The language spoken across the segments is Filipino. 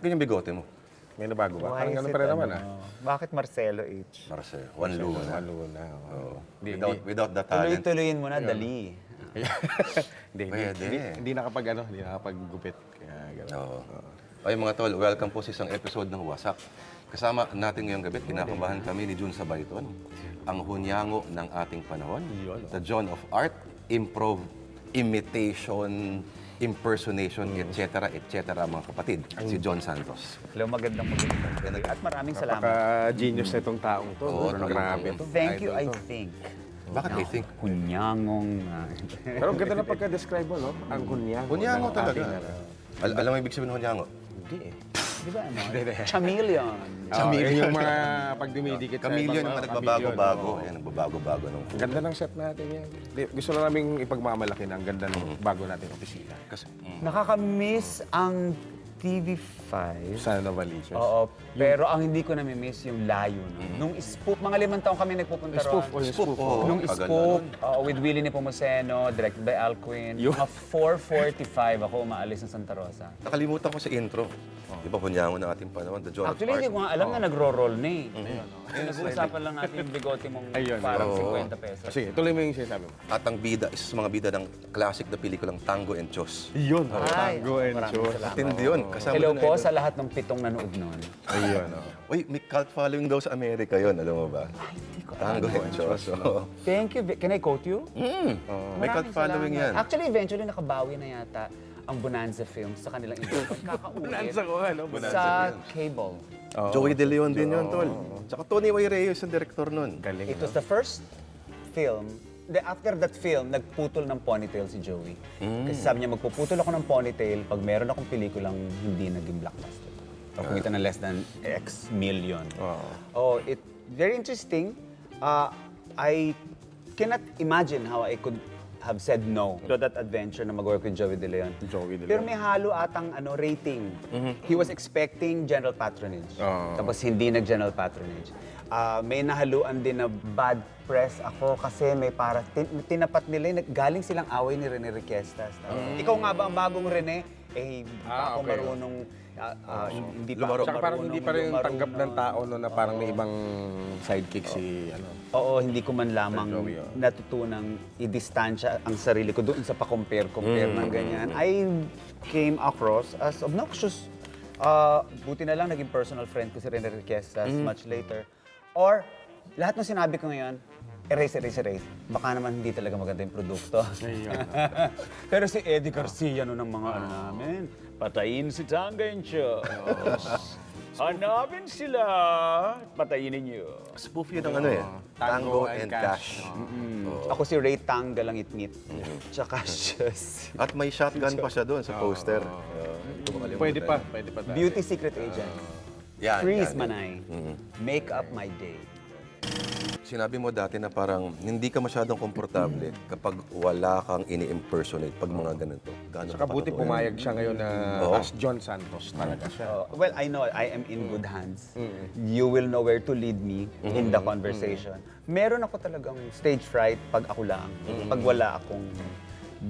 Ba't ganyan bigote mo? May nabago ba? Why Parang is ganun it pa rin naman ano? ah. Bakit Marcelo H? Marcel, Juan Luna. Lalo na. oo. Oo. Without, without the talent. Tuloy-tuloyin mo na, dali. Hindi, hindi, Pwede. hindi, hindi nakapag ano, hindi nakapag-gupit. Kaya gano'n. Oo. Ay mga tol, welcome po sa isang episode ng Wasak. Kasama natin ngayong gabi, kinakabahan kami ni Jun Sabayton, ang hunyango ng ating panahon, the John of Art, Improv, Imitation, Impersonation, etc., etc., mga kapatid, si John Santos. Hello, magandang magandang. At maraming salamat. Napaka-genius na itong taong to. Oo, no? Grabe to. Thank you, I think. Bakit I think? Kunyangong... ah, Pero ganda na pagka-describe mo, no? Ang kunyango. Hunyango ng talaga. Al- alam mo ibig sabihin ng hunyango? Hindi eh. Di ba ano? Chameleon. Chameleon. yung mga pag dumidikit sa Chameleon yung ibang mga chameleon, nagbabago-bago. oo. Ayan, nagbabago-bago nung... Ang ganda ng set natin yan. Di- Gusto na namin ipagmamalaki na ang ganda ng bago nating opisina. Kasi, mm. Nakaka-miss ang TV5. Sa Novaliches. Oo, pero ang hindi ko nami-miss yung layo. No? Nung spoof, mga limang taong kami nagpupunta Spoof, ron. oh, yung spoof. oo. Nung Tagal na spoof, nun. oo, with Willie Nepomuceno, directed by Al Quinn, Yun. mga 4.45 ako umaalis ng Santa Rosa. Nakalimutan ko sa intro. Di ba hunyango ng ating panahon, the John Actually, of hindi ko nga alam na nagro-roll na eh. Pinag-uusapan lang natin yung bigote mong Ayun, parang oo. 50 pesos. Sige, tuloy mo yung sinasabi mo. At ang bida, isa sa mga bida ng classic na pelikulang Tango and Chos. Yun. Tango and salamat. Tindi yun. Kasama Hello po sa lahat ng pitong nanood nun. Ayun. oh. Uy, may cult following daw sa Amerika yun, alam mo ba? Tango and Chos. oo. Thank you. Can I quote you? Mm. May cult Maraming following salamat. yan. Actually, eventually, nakabawi na yata ang Bonanza Films sa kanilang intro. Kakaulit ko, ano? sa cable. Joey De Leon din yun, tol. Tsaka Tony Y. Reyes ang director nun. Galing. It was the first film the, after that film, nagputol ng ponytail si Joey. Kasi sabi niya, magpuputol ako ng ponytail pag meron akong pelikulang hindi naging blockbuster. O kumita ng less than X million. Oh, it very interesting. Uh, I cannot imagine how I could have said no to that adventure na mag-work with Joey De Leon. Joey De Pero Leon. may halo atang ano rating. He was expecting general patronage. Oo. Tapos hindi nag-general patronage. Ah, may nahaluan din na bad press ako kasi may para tin- tinapat nila yung nag- galing silang away ni Rene Requestas. Ikaw nga ba ang bagong Rene? Eh, pa Ah, ako okay. marunong ah, ah, hindi pa Lumaro. Tsaka parang hindi pa rin tanggap ng tao no, na parang may ibang sidekick si ano. Oo, hindi ko man lamang Joey, oh. natutunang i-distansya ang sarili ko doon sa pa-compare-compare Mm. ng ganyan. I came across as obnoxious. Uh, buti na lang naging personal friend ko si Rene Requestas Mm. much later. Or, lahat ng sinabi ko ngayon, erase, erase, erase. Baka naman hindi talaga maganda yung produkto. Pero si Eddie Garcia no ng mga ano namin, patayin si Tanga and Chos. Hanapin sila, patayin ninyo. Spoof yun ng ano eh. Tango and Cash. Ako si Ray Tanga lang itngit. Tsaka siya si... At may shotgun pa siya doon sa poster. Pwede pa, pwede pa tayo. Beauty Secret Agent. Yan, Freeze. Manay. Make up my day. Sinabi mo dati na parang hindi ka masyadong komportable kapag wala kang ini-impersonate pag mga ganito. Gano'n Saka ka buti pumayag siya ngayon na Oo. as John Santos talaga siya. Uh, well, I know I am in good hands. You will know where to lead me in the conversation. Meron ako talagang stage fright pag ako lang. Pag wala akong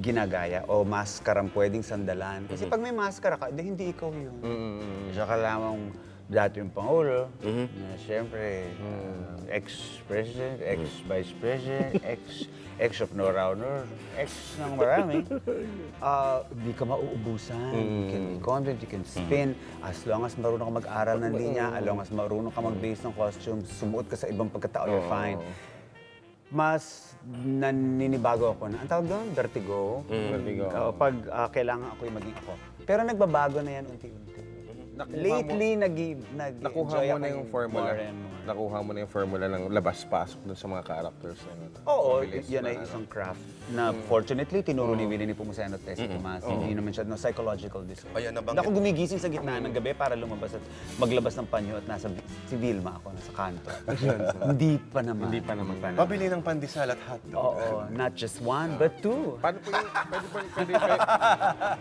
ginagaya o maskarang pwedeng sandalan. Kasi pag may maskara ka, di, hindi ikaw yun. Siya ka lamang dati yung Pangulo, na siyempre, uh, ex-president, ex-vice president, ex, ex of no honor, ex ng marami. Ah, Hindi ka mauubusan. You can be confident, you can spin. As long as marunong ka mag-aral ng linya, as long as marunong ka mag-base ng costume, sumuot ka sa ibang pagkatao, you're fine. Mas naninibago ako na, ang tawag doon, vertigo. Vertigo. Oo, pag ah, kailangan ako yung maging ako. Pero nagbabago na yan unti-unti. Nakuha Lately, nag nag Nakuha mo na yung formula. Nakuha mo na yung formula ng labas-pasok dun sa mga characters. na yun. Oo, Mabilis yan na, ay isang craft na fortunately tinuro ni Willie ni Pumuseno at Tessie Tomas. Hindi naman siya no, psychological disorder. Ayan, nabanggit- Ako gumigising sa gitna ng gabi para lumabas at maglabas ng panyo at nasa si Vilma ako nasa kanto. Hindi pa naman. Hindi pa naman. Pabili ng pandesal at hotdog. Oo, not just one, but two. Paano po yung, pwede po, pwede, pwede,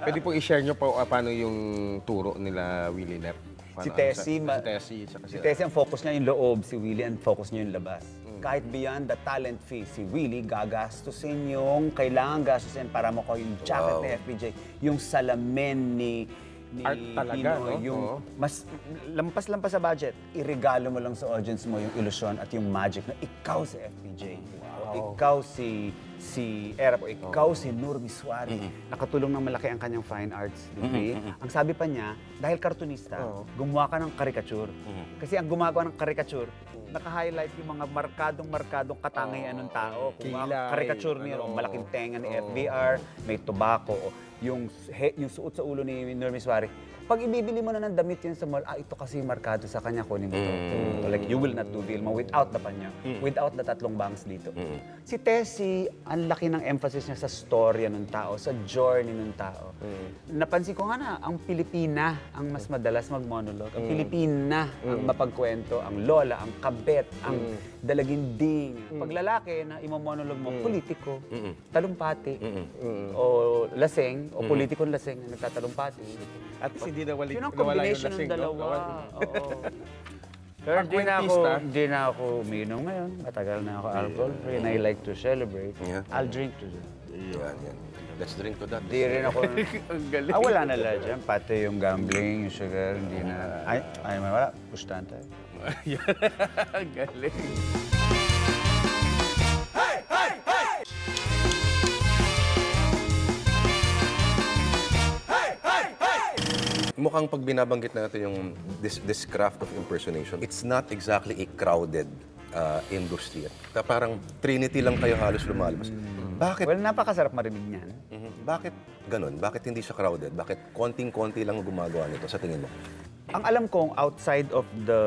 pwede po i-share nyo po ah, paano yung turo nila Willie Paano, Si ano, Tessie, ma- si Tessie, Si si- Tessie ang focus niya yung loob, si Willie ang focus niya yung labas. Kahit beyond the talent fee, si Willie gagastusin yung kailangan gastusin para makuha yung jacket Wow. ni FPJ, yung salamin ni ni Art talaga, Pinoy, no? yung Oo. mas lampas-lampas sa budget, irregalo mo lang sa audience mo yung ilusyon at yung magic na ikaw si FPJ. O ikaw si si Erap, o ikaw si Nur Miswari. Nakatulong ng malaki ang kanyang fine arts degree. Ang sabi pa niya, dahil kartunista, gumawa ka ng caricature. Kasi ang gumagawa ng caricature, naka-highlight yung mga markadong-markadong katangian ng tao. Kung Kilay, mga caricature niya, ano, o malaking tenga ni FBR, may tobacco, o yung, he, yung suot sa ulo ni Nur Miswari. Pag ibibili mo na ng damit yun sa mall, ah, ito kasi markado sa kanya, kunin mo to. Mm. Like, you will not do Vilma without the panya, without the tatlong bangs dito. Si Tessie, ang laki ng emphasis niya sa storya ng tao, sa journey ng tao. Mm. Napansin ko nga na, ang Pilipina ang mas madalas mag-monologue. Mm. Ang Pilipina ang mapagkwento, ang lola, ang kabet, ang Mm. dalaginding. Pag lalaki na imomonologue mo, politiko, talumpati, Mm. o laseng, o politikong laseng na nagtatalumpati. At least hindi nawali, Yun ang nawala yung combination ng lasing, dalawa. Oo. Pero hindi na ako, kwentista. hindi na ako uminom ngayon. Matagal na ako alcohol free and I like to celebrate. Yeah. I'll drink to that. Yan, yan. Let's drink to that. Hindi rin ako, Ang galing. ah, wala na lahat dyan. Pati yung gambling, yung sugar, hindi na. Ay, ay, wala. Pushtahan tayo. Ang galing. Mukhang pag binabanggit natin yung this, this craft of impersonation, it's not exactly a crowded uh, industry. Ta- Parang trinity lang kayo halos lumalabas. Bakit? Well, napakasarap marinig niyan. Mhm. Bakit ganun? Bakit hindi siya crowded? Bakit konting-konti lang gumagawa nito sa tingin mo? Ang alam kong outside of the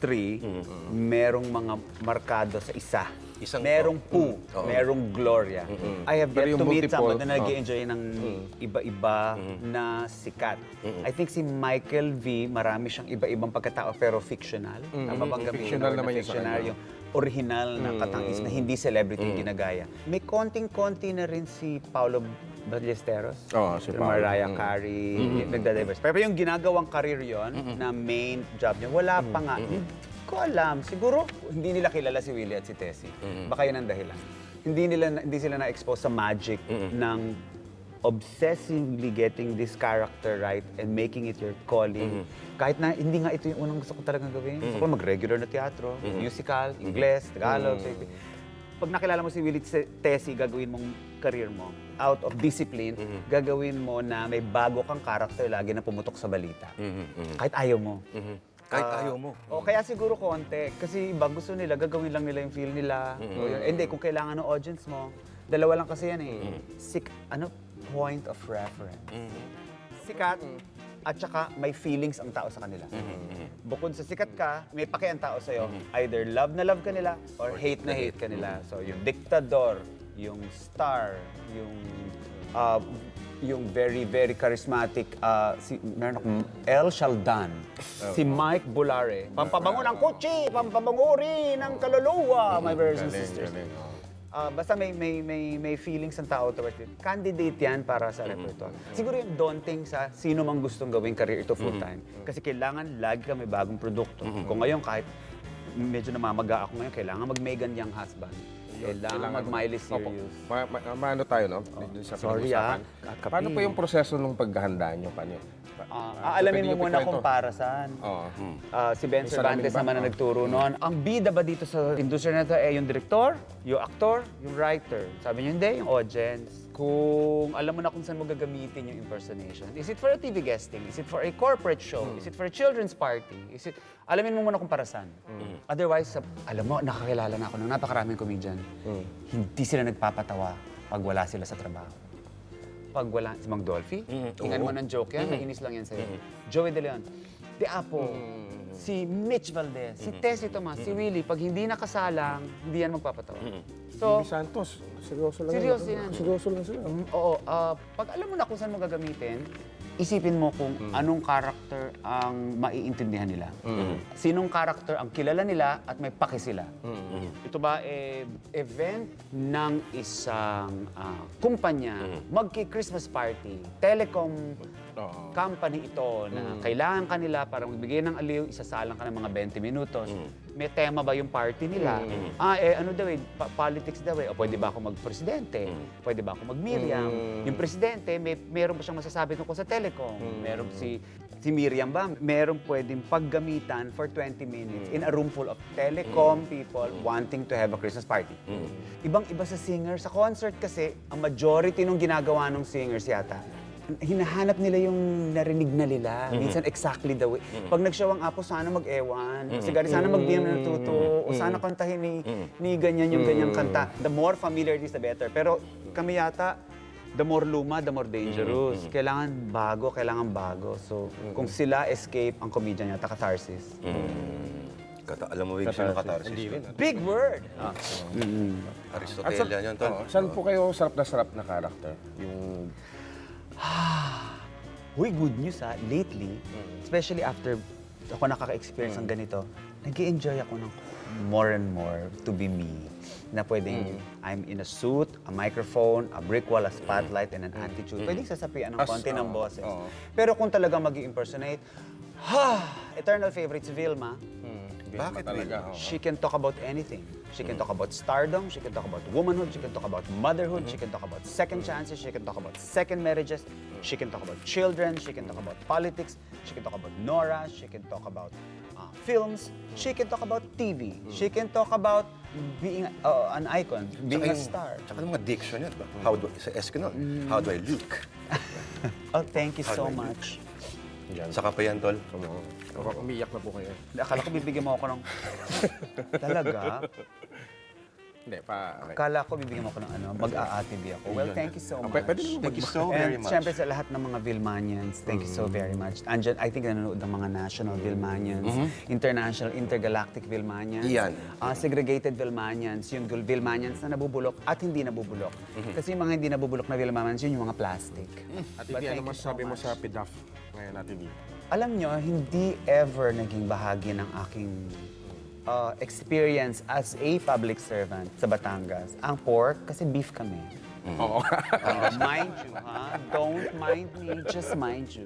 three, merong mga markado sa isa. Isang- merong Pooh, Oo. merong Gloria. I have Pero yet yung to meet multiple, someone na nag oh. enjoy ng iba-iba na sikat. I think si Michael V, marami siyang iba-ibang pagkatao pero fictional. Tama bang gamitin Fictional naman yun sa fictional, kanya. yung original na katangis na hindi celebrity yung ginagaya. May konting-konti na rin si Paolo Ballesteros. Oo, si Paolo. Mariah Mm. Carey, nagda-diverse. Pero yung ginagawang career yon na main job niya, wala pa nga. Ko alam. Siguro, hindi nila kilala si Willie at si Tessie. Baka yun ang dahilan. Hindi, nila, hindi sila na-expose sa magic ng obsessively getting this character right and making it your calling. Kahit na hindi nga ito yung unang gusto ko talagang gawin. Gusto ko mag-regular na teatro, musical, Ingles, Tagalog. ito- pag nakilala mo si Willie Te- Tessie, gagawin mong career mo out of discipline, gagawin mo na may bago kang character lagi na pumutok sa balita. Kahit ayaw mo. Kahit Ah, ayaw mo. O kaya siguro konti. Kasi iba gusto nila, gagawin lang nila yung feel nila. O yun. Eh, Hindi, kung kailangan ng audience mo, dalawa lang kasi yan eh. Sik, ano, point of reference. Sikat, at saka may feelings ang tao sa kanila. Bukod sa sikat ka, may pake ang tao sa'yo. Either love na love ka nila or hate na hate ka nila. So yung diktador, yung star, yung uh, yung very, very charismatic, uh, si, meron akong El Shaldan, si Mike Bulare, pampabango ng kotse, pampabango rin ng kaluluwa, my brothers and sisters. galing, oo. Ah, basta may, may, may, may feelings ng tao towards it. Candidate yan para sa repertoire. Siguro yung daunting sa sino mang gustong gawing career ito full-time. Kasi kailangan lagi ka may bagong produkto. Kung ngayon kahit medyo namamaga ako ngayon, kailangan mag-Megan Young husband. Kailangan mag-Miley Opo. Cyrus. Ma, ma, maano tayo, no? Dun sa Sorry, pinag-usapan. ah. Kakapi. Paano po yung proseso nung paghahanda nyo? Paano yun? Ah, aalamin Pwede mo muna kung para saan. Oo. Ah, si Ben Cervantes naman na nagturo noon. Ang bida ba dito sa industriya na ito eh yung director, yung actor, yung writer. Sabi niyo hindi, yung audience. Kung alam mo na kung saan mo gagamitin yung impersonation. Is it for a TV guesting? Is it for a corporate show? Is it for a children's party? Is it... Alamin mo muna kung para saan. Otherwise, sa- alam mo, nakakilala na ako ng napakaraming comedian. Hindi sila nagpapatawa pag wala sila sa trabaho pag wala, si Mang Dolphy, hingan mo ng joke yan, nainis lang yan sa'yo. Joey De Leon, De Apo, si Mitch Valdez, si Tessie Tomas, si Willie, pag hindi nakasalang, hindi yan magpapatawa. So, Jimmy Santos, seryoso lang Seryoso yun. yan. Seryoso lang sila. um, oo, ah, pag alam mo na kung saan mo gagamitin, isipin mo kung anong character ang maiintindihan nila. Sinong character ang kilala nila at may paki sila. Ito ba eh, event ng isang ah, kumpanya, magki-Christmas party, telecom Oo. company ito na kailangan kanila para magbigay ng aliw, isasalang ka ng mga 20 minutos. May tema ba yung party nila? Ah, eh ano daw eh, pa- politics daw eh. O pwede ba ako mag-presidente? Pwede ba ako mag-Miriam? Yung presidente, may, meron ba siyang masasabi tungkol sa telecom? Meron si si Miriam ba? Meron pwedeng paggamitan for 20 minutes in a room full of telecom people wanting to have a Christmas party. Ibang-iba sa singer. Sa concert kasi, ang majority nung ginagawa ng singers yata, hinahanap nila yung narinig na nila. Minsan exactly the way. Pag nag-show ang apo, sana mag-ewan. O si Gary, sana mag-DM ng tuto. O sana kantahin ni, ni ganyan yung ganyang kanta. The more familiar it is, the better. Pero kami yata, the more luma, the more dangerous. Kailangan bago, kailangan bago. So, kung sila escape, ang comedian yata catharsis. Kata, alam mo, Wig, sino katarsis? Big word! Ah, Aristotelian yan, tol. Oo, saan po kayo sarap na sarap na character? Yung Uy, good news ha. Lately, especially after ako nakaka-experience ng ganito, nag enjoy ako ng more and more to be me. Na pwedeng I'm in a suit, a microphone, a brick wall, a spotlight, and an attitude. Pwedeng sasapian ng As- konti ng oo, boses. oo. Pero kung talagang mag impersonate ha! Eternal favorite si Vilma. Bakit, talaga? Oo. She can talk about anything. She can talk about stardom, she can talk about womanhood, she can talk about motherhood, she can talk about second chances, she can talk about second marriages, she can talk about children, she can talk about politics, she can talk about Nora, she can talk about uh, films, she can talk about TV, she can talk about being uh, an icon, being a star. Tsaka yung mga diction yan, ba? How do, sa Eskinol, how do I look? Oh, thank you How so I much. Yan. Saka pa yan, tol. Oo. Baka umiiyak na po kayo. Akala ko bibigyan mo ako ng... Talaga? Hindi, pa... Okay. Akala ko bibigyan mo ako ng ano, mag-aatib ako. Well, thank you so much. pwede- pwede naman Thank you so very And much. syempre sa lahat ng mga Vilmanians, thank you so very much. Andyan, I think nanonood ng mga national Vilmanians, international, intergalactic Vilmanians, Iyan. ah, segregated Vilmanians, yung Gul- Vilmanians na nabubulok at hindi nabubulok. Kasi yung mga hindi nabubulok na Vilmanians, yun yung mga plastic. At But hindi, thank ano you so masasabi mo much. sa PIDAF ngayon natin dito? Alam nyo, hindi ever naging bahagi ng aking uh, experience as a public servant sa Batangas. Ang pork, kasi beef kami. Oo. Uh, mind you, ha? Don't mind me, just mind you.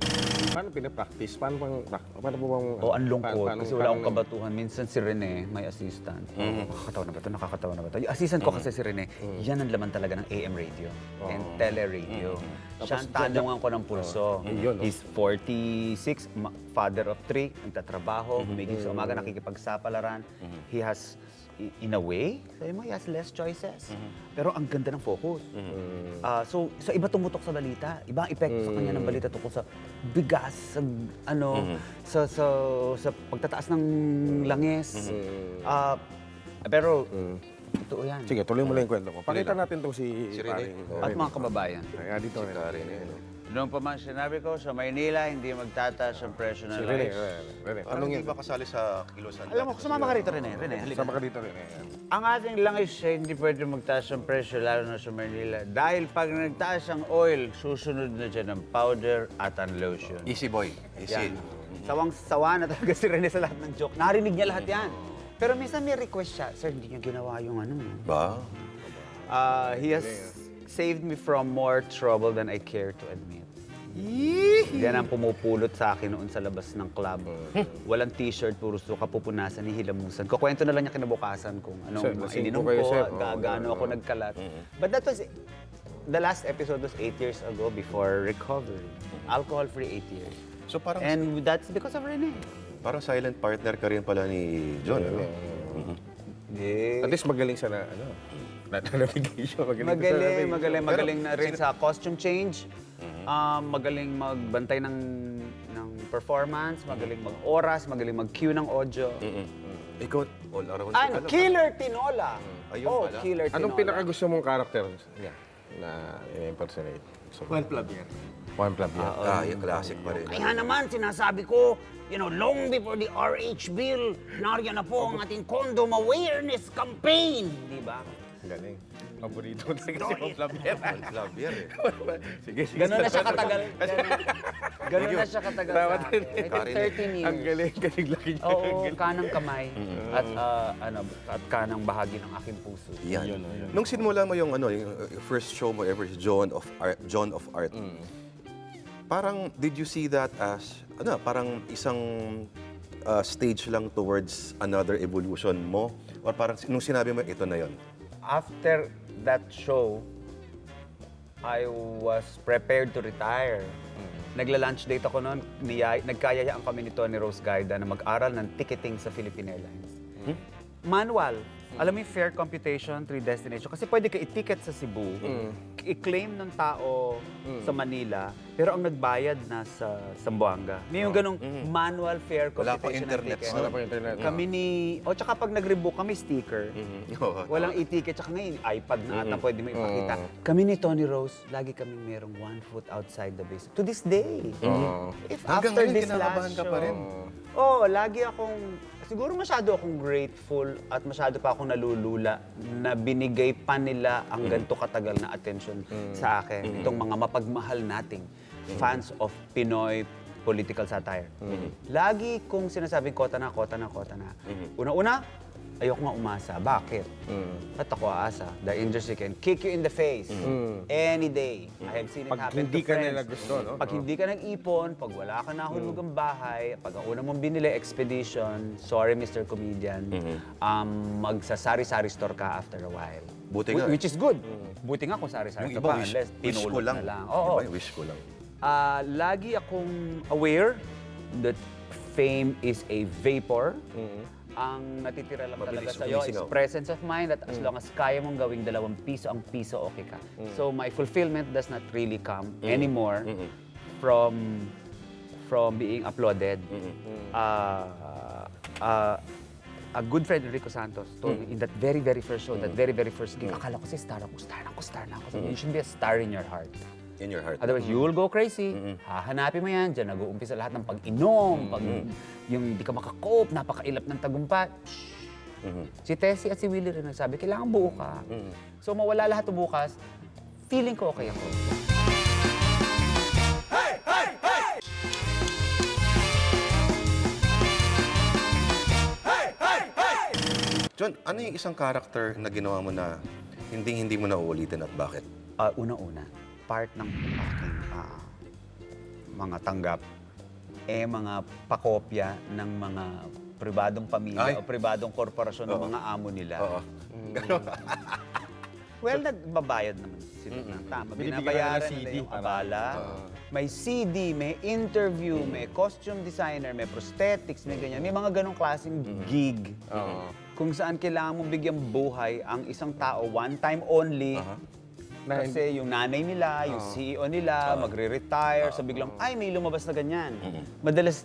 paano pinapractice? Paano bang... Paano po bang... O, ang lungkot. pa- paano- kasi wala akong paano- kabatuhan. Minsan si Rene, may assistant. Nakakatawa na ba ito? Nakakatawa na ba ito? Yung assistant ko kasi si Rene, yan ang laman talaga ng AM radio and tele-radio. Siya ang tanungan ko ng pulso. Yun, no? He's 46, ma- father of three, nagtatrabaho, gumigising sa umaga, nakikipagsapalaran. He has, in a way, sabi mo, he has less choices. Pero ang ganda ng focus. Ah, so, so iba tumutok sa balita. Iba ang epekto sa kanya ng balita tungkol sa bigas, sa ano, sa, sa, sa pagtataas ng langis. Ah, pero, totoo yan. Sige, tuloy mo lang yung kwento ko. Pakita natin to si... Si Rene. paring- At mga kababayan. Kaya dito rin. Karin, eh, no? Noong pa man sinabi ko, sa Maynila, hindi magtataas ang presyo ng Si Rene. langis. Rene, Rene. Parang Tanong hindi yan. ba kasali sa kilusan? Alam mo, sumama ka rito, Rene. Rene, halika. Sama ka dito rin. Ayan. Ang ating langis ay hindi pwede magtaas ang presyo, lalo na sa Manila. Dahil pag nagtaas ang oil, susunod na dyan ang powder at ang lotion. Easy boy. Easy. Yan. Sawang-sawa na talaga si Rene sa lahat ng joke. Narinig niya lahat yan. Pero minsan may request siya, Sir, hindi niyo ginawa yung ano. Ba? Uh, he has saved me from more trouble than I care to admit. Yan ang pumupulot sa akin noon sa labas ng club. Walang t-shirt, puro suka, pupunasan, hihilamusan. Kukwento na lang niya kinabukasan kung ano Sir, mga lasing ininom kayo, ko, sir. ga- Oo, gaano ako nagkalat. But that was, the last episode was eight years ago before recovery. Alcohol-free eight years. So parang, And that's because of Rene. parang silent partner ka rin pala ni John, ano? Yeah. At least magaling sa na, ano, na navigation. Magaling, Magaling, magaling, magaling na rin sa costume change. Um, magaling magbantay ng ng performance, magaling mag-oras, magaling mag-cue ng audio. Ikaw, all around. Ano, ka, Killer Tinola. Ayun oh, pala. Killer Tinola. Anong pinakagusto mong character niya na in-impersonate? So, Juan Flavier. Juan Flavier. Ah, yung classic pa rin. Kaya naman, sinasabi ko, you know, long before the RH bill, nariyan na po ang ating condom awareness campaign. Di ba? Galing. Paborito ko talaga si Juan Flavier. Club yan eh. sige, sige. Ganun na siya katagal. Ganun, ganun na siya katagal sa akin. I think Karin, 13 years. Ang galing, galing laki niya. Oo, kanang kamay at ah, ano at kanang bahagi ng aking puso. Yan. Nung sinmula mo yung ano, yung uh, first show mo ever, John of Art, John of Art. parang, did you see that as, ano, parang isang uh, stage lang towards another evolution mo? Or parang nung sinabi mo, ito na yon After that show, I was prepared to retire. Nagla-lunch date ako noon, niyay, nagkayayaan kami ni Tony Rose Gaida na mag-aral ng ticketing sa Philippine Airlines. Manual. Alam mo yung fare computation, three destination. Kasi pwede ka i-ticket sa Cebu, i-claim ng tao sa Manila, pero ang nagbayad na sa Zamboanga. May yung ganong manual fare Wala pa computation ng internet. ticket. Wala pa internet. Kami ni... O tsaka pag nag-rebook kami, sticker. Oo. Walang e-ticket. Tsaka ngayon, iPad na ata pwede mo ipakita. Kami ni Tony Rose, lagi kami merong one foot outside the base. To this day. If Hanggang after ngayon, this kinakabahan last ka pa show, rin. Oo, lagi akong, siguro masyado akong grateful at masyado pa akong nalulula na binigay pa nila ang ganito katagal na attention sa akin. Itong mga mapagmahal nating fans of Pinoy political satire. Lagi kong sinasabing kota na, kota na, kota na. Una-una, ayoko nga umasa. Bakit? Ba't ako aasa? The industry can kick you in the face any day. I have seen it Pag happen hindi to ka friends. nila gusto, no? Pag hindi ka nag-ipon, pag wala ka nahulugang bahay, pag ang una mong binili, expedition, sorry Mr. Comedian, um, magsasari-sari store ka after a while. Buti nga. Which is good. Buti nga kung sari-sari Yung store iba, pa, wish, unless wish ko pinulot lang. na lang. Iba Oo. yung wish ko lang. Ah, lagi akong aware that fame is a vapor. Ang natitira lang talaga Mabilis sa'yo is presence of mind that as long as kaya mong gawing dalawang piso ang piso, okay ka. So my fulfillment does not really come anymore from from being applauded. Ah, ah, a good friend, Enrico Santos, told me in that very, very first show, that very, very first gig, akala ko si star ako, star ako, star ako. Sabi, You should be a star in your heart. In your heart. Otherwise, you will go crazy. Hahanapin mo yan. Diyan nag-uumpisa lahat ng pag-inom, pag, yung hindi ka makakope, napakailap ng tagumpay. Si Tessie at si Willie rin nagsabi, kailangan buo ka. So mawala lahat to bukas, feeling ko okay ako. John, ano yung isang character na ginawa mo na hindi hindi mo na uulitin at bakit? Ah, Una-una, part ng aking ah, mga tanggap, eh mga pakopya ng mga pribadong pamilya Ay. o pribadong korporasyon ng Oo. mga amo nila. Oo. Ganon. Well, nagbabayad naman sila ng tama. Binibigyan Binabayaran nila CD. nila yung abala. May CD, may interview, may costume designer, may prosthetics, may ganyan. May mga ganong klaseng gig. Kung saan kailangan mong bigyang buhay ang isang tao one time only. Na- Kasi yung nanay nila, yung CEO nila, magre-retire, so biglang, ay, may lumabas na ganyan. Madalas,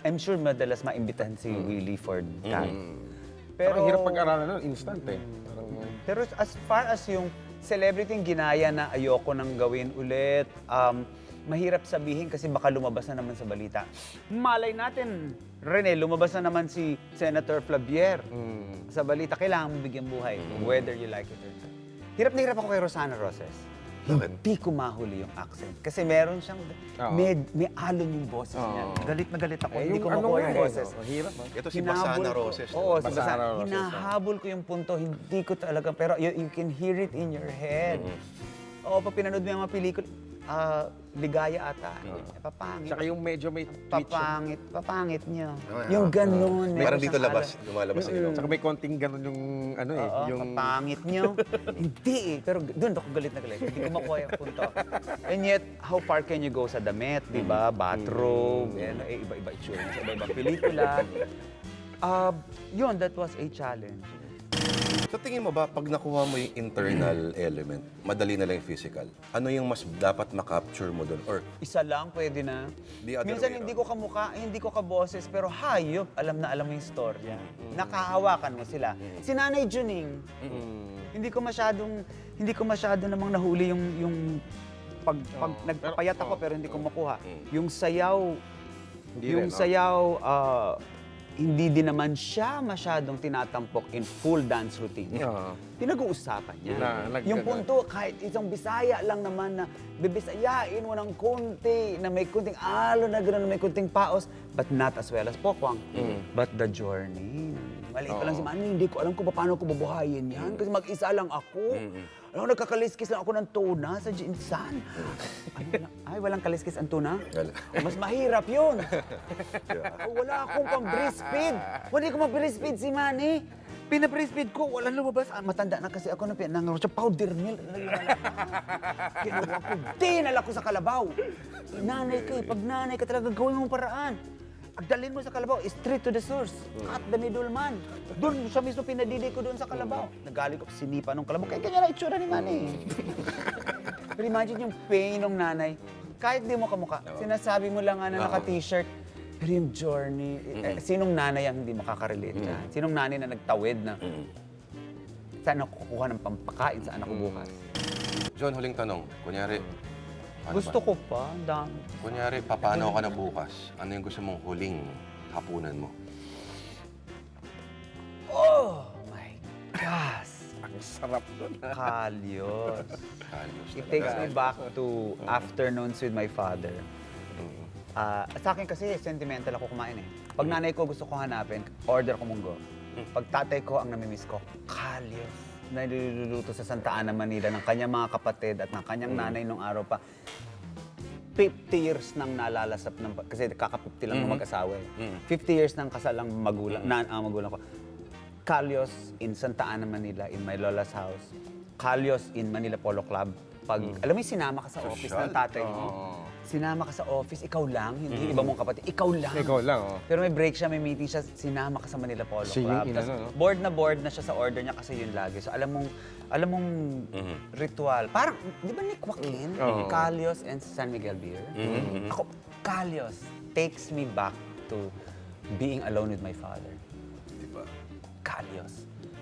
I'm sure madalas maimbitahan si Willie for that. Pero hirap pag-aralan nun, instant eh. Parang, Pero as far as yung celebrity yung ginaya na ayoko nang gawin ulit, um, mahirap sabihin kasi baka lumabas na naman sa balita. Malay natin, Rene, lumabas na naman si Senator Flavier sa balita. Kailangan mo bigyan buhay, whether you like it or not. Hirap na hirap ako kay Rosana Roses. Bakit? Hindi ko mahuli yung accent. Kasi meron siyang, Oo. may, may alon yung boses niya. Oo. Galit na galit ako, eh, hindi ko ano makuha nga yung eh, boses. no? Hirap ah. Ito si Hinahabol Basana ko- Roses. Oo, si Basana Basana. Roses, Hinahabol ko yung punto, hindi ko talaga, pero you, you can hear it in your head. Oo, pag pinanood mo yung mga pelikula, ah, ligaya ata. Eh, papangit. Tsaka yung medyo may twitch. yun. papangit, papangit niyo. Oo, yung oo. ganun. Parang meron dito siyang labas, ala- lumalabas sa ilong. Tsaka may konting ganun yung ano eh. Oo, yung papangit niyo. Hindi eh. Pero doon ako galit na galit. Hindi ko makuha yung punto. And yet, how far can you go sa damit, di ba? Bathrobe, ano, eh, iba-iba itsura niya sa iba-ibang pelikula. Uh, yun, that was a challenge. Sa tingin mo ba, pag nakuha mo yung internal element, madali na lang yung physical, ano yung mas dapat makapture mo doon? Or Isa lang, pwede na. The other Minsan way hindi ko kamukha, hindi ko kaboses, pero hayop, alam na alam mo yung storya. Nakahawakan mo sila. Si Nanay Juning, hindi ko masyadong, hindi ko masyado namang nahuli yung, yung pag, pag nagpapayat ako pero hindi ko makuha. Yung sayaw, Hindi yung rin, no? sayaw, ah, hindi din naman siya masyadong tinatampok in full dance routine. Oo. Pinag-uusapan niya. Na- nag- yung punto, kahit isang bisaya lang naman na bibisayain mo ng konti, na may kunting alo na gano'n, na may kunting paos, but not as well as pokwang. Mm. But the journey, Maliit pa lang si Manny, hindi ko alam kung paano ko bubuhayin yan. Kasi mag-isa lang ako. Alam mo, nagkakaliskis lang ako ng tuna sa Jinsan. Ano na- Ay, walang kaliskis ang tuna? Wala. Mas mahirap yun. Oh, wala akong pang breastfeed. Hindi ko ma-breastfeed si Manny. Pina-breastfeed ko, walang lumabas. Ah, matanda na kasi ako na pinang siya powder milk. Kinuha ko, dinala ko sa kalabaw. Nanay ka eh, pag nanay ka talaga gawin mong paraan. Agdalin mo sa kalabaw, straight to the source. At the middleman. Doon siya mismo pinadidi ko doon sa kalabaw. Nagaling ko, sinipa nung kalabaw. Kaya kanya na itsura ni Manny. Pero imagine yung pain ng nanay. Kahit di mo kamuka, sinasabi mo lang nga na naka-t-shirt. Pero yung journey, eh, sinong nanay ang hindi makakarelate dyan? Sinong nanay na nagtawid na saan ako kukuha ng pampakain sa anak ko bukas? John, huling tanong. Kunyari, ano Gusto ba? ko pa, ang dami. Kunyari, papano ka na bukas? Ano yung gusto mong huling hapunan mo? Oh my gosh! Ang sarap doon. Kalyos. Kalyos It takes me back to afternoons with my father. Ah, sa akin kasi, sentimental ako kumain eh. Pag nanay ko gusto ko hanapin, order ko munggo. Pag tatay ko, ang namimiss ko, kalyos. Na niluluto sa Santa Ana, Manila ng kanyang mga kapatid at ng kanyang nanay nung araw pa. 50 years nang nalalasap ng kasi kaka-50 lang ng mag-asawa eh. 50 years nang kasal ang magulang na ang magulang ko. Kalyos in Santa Ana, Manila in my lola's house. Kalyos in Manila Polo Club. Pag alam mo yung sinama ka sa office ng tatay mo. Sinama ka sa office, ikaw lang, hindi iba mong kapatid, ikaw lang. Ikaw lang, oh. Pero may break siya, may meeting siya, sinama ka sa Manila Polo Siya yung Club. inano, Tas no? board na board na siya sa order niya kasi yun lagi. So alam mong, alam mong ritual. Parang, di ba ni Joaquin? Oo. Calios and San Miguel Beer? Ako, Calios takes me back to being alone with my father. Calios.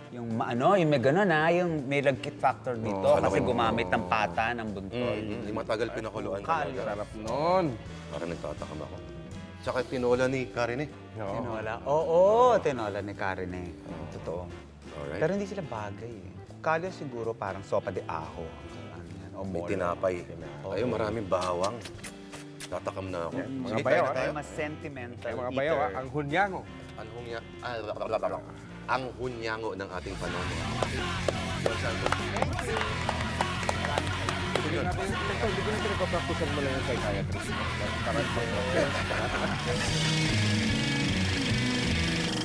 Yung maano, yung may gano'n ha, yung may lagkit factor dito Oo, kasi alam mo. gumamit ng pata ng buntol. Hindi matagal pinakuluan Kalyos. talaga. Sarap noon. Parang nagtatakam ako. Tsaka tinola ni Karen eh. Tinola? Oo, tinola ni Karen eh. Totoo. Alright. Pero hindi sila bagay eh. Calios siguro parang sopa de ajo. Ano yan, o May mole. tinapay. Ayun, maraming bawang. Tatakam na ako. Mga Sige, bayaw, kain na ah. tayo. Ay, mas sentimental Ay, mga eater. bayaw, ah, ang hunyango. Ang hunya... Ah, blablabla. Ang hunyango ng ating Santos. Hindi ko na pinagpapracticean mo lang yung psychiatrist. Parang